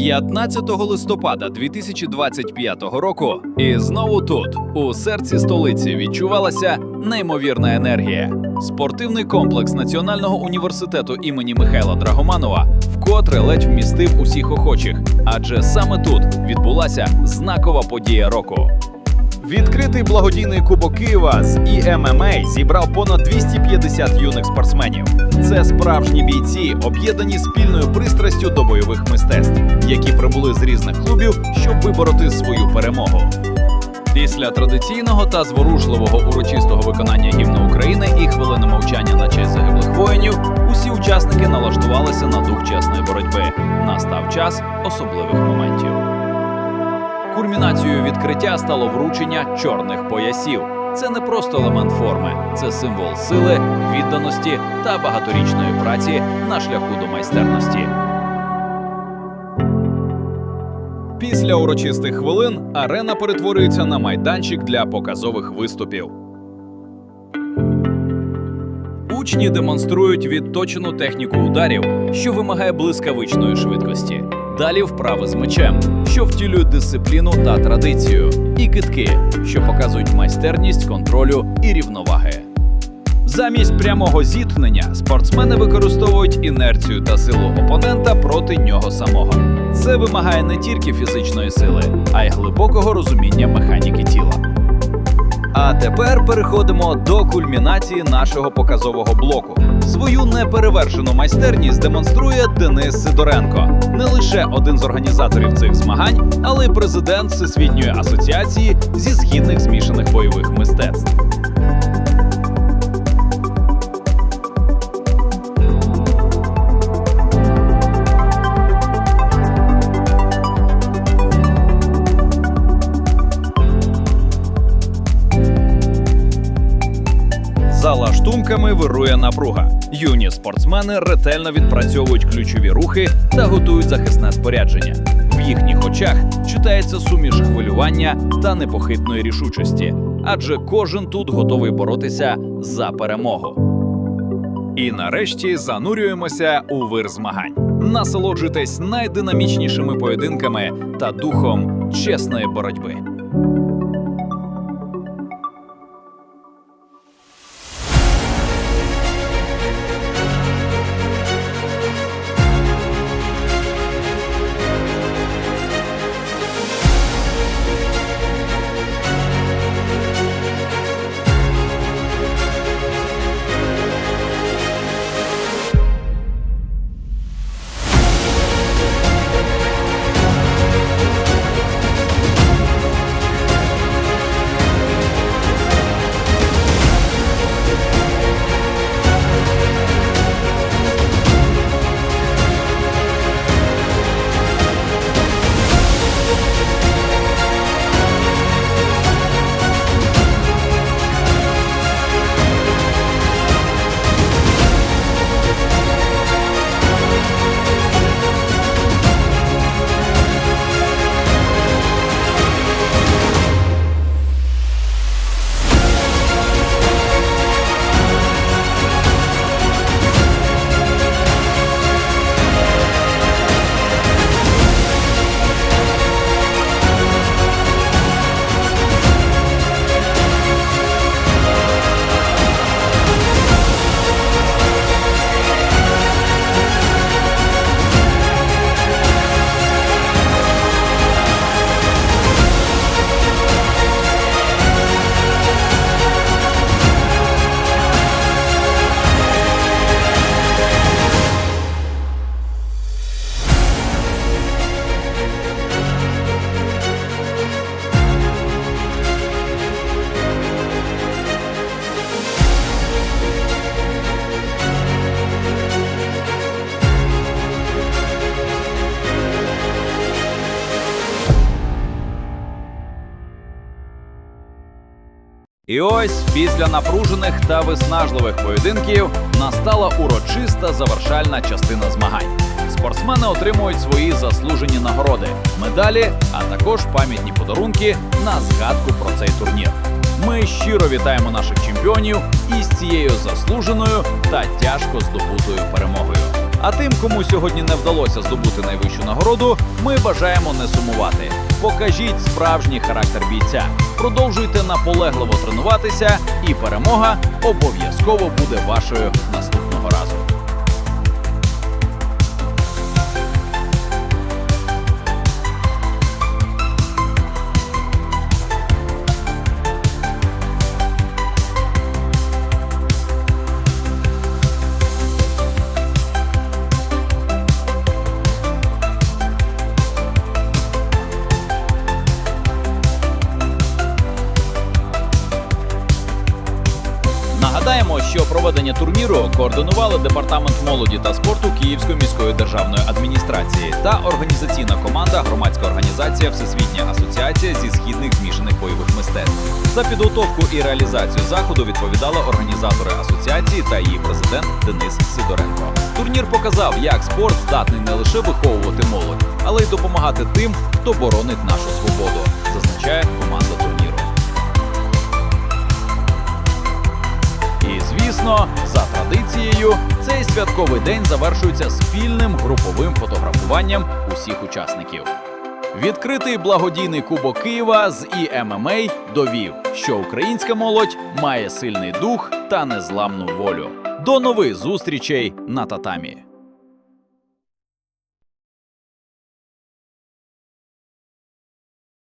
15 листопада 2025 року, і знову тут, у серці столиці, відчувалася неймовірна енергія. Спортивний комплекс Національного університету імені Михайла Драгоманова вкотре ледь вмістив усіх охочих, адже саме тут відбулася знакова подія року. Відкритий благодійний кубок Києва з ІММА зібрав понад 250 юних спортсменів. Це справжні бійці, об'єднані спільною пристрастю до бойових мистецтв, які прибули з різних клубів, щоб вибороти свою перемогу. Після традиційного та зворушливого урочистого виконання гімну України і хвилини мовчання на честь загиблих воїнів, усі учасники налаштувалися на дух чесної боротьби. Настав час особливих моментів. Кульмінацією відкриття стало вручення чорних поясів. Це не просто елемент форми, це символ сили, відданості та багаторічної праці на шляху до майстерності. Після урочистих хвилин арена перетворюється на майданчик для показових виступів. Учні демонструють відточену техніку ударів, що вимагає блискавичної швидкості. Далі вправи з мечем, що втілюють дисципліну та традицію, і китки, що показують майстерність контролю і рівноваги. Замість прямого зіткнення спортсмени використовують інерцію та силу опонента проти нього самого. Це вимагає не тільки фізичної сили, а й глибокого розуміння механіки тіла. А тепер переходимо до кульмінації нашого показового блоку. Свою неперевершену майстерність демонструє Денис Сидоренко, не лише один з організаторів цих змагань, але й президент Всесвітньої асоціації зі східних змішаних бойових мистецтв. За лаштунками вирує напруга. Юні спортсмени ретельно відпрацьовують ключові рухи та готують захисне спорядження. В їхніх очах читається суміш хвилювання та непохитної рішучості, адже кожен тут готовий боротися за перемогу. І нарешті занурюємося у вир змагань. Насолоджуйтесь найдинамічнішими поєдинками та духом чесної боротьби. І ось після напружених та виснажливих поєдинків настала урочиста завершальна частина змагань. Спортсмени отримують свої заслужені нагороди, медалі, а також пам'ятні подарунки на згадку про цей турнір. Ми щиро вітаємо наших чемпіонів із цією заслуженою та тяжко здобутою перемогою. А тим, кому сьогодні не вдалося здобути найвищу нагороду, ми бажаємо не сумувати. Покажіть справжній характер бійця. Продовжуйте наполегливо тренуватися, і перемога обов'язково буде вашою Що проведення турніру координували департамент молоді та спорту Київської міської державної адміністрації та організаційна команда громадська організація Всесвітня асоціація зі східних змішаних бойових мистецтв. За підготовку і реалізацію заходу відповідали організатори асоціації та її президент Денис Сидоренко. Турнір показав, як спорт здатний не лише виховувати молодь, але й допомагати тим, хто боронить нашу свободу, зазначає команда звісно, за традицією, цей святковий день завершується спільним груповим фотографуванням усіх учасників. Відкритий благодійний кубок Києва з ІММА довів, що українська молодь має сильний дух та незламну волю. До нових зустрічей на татамі.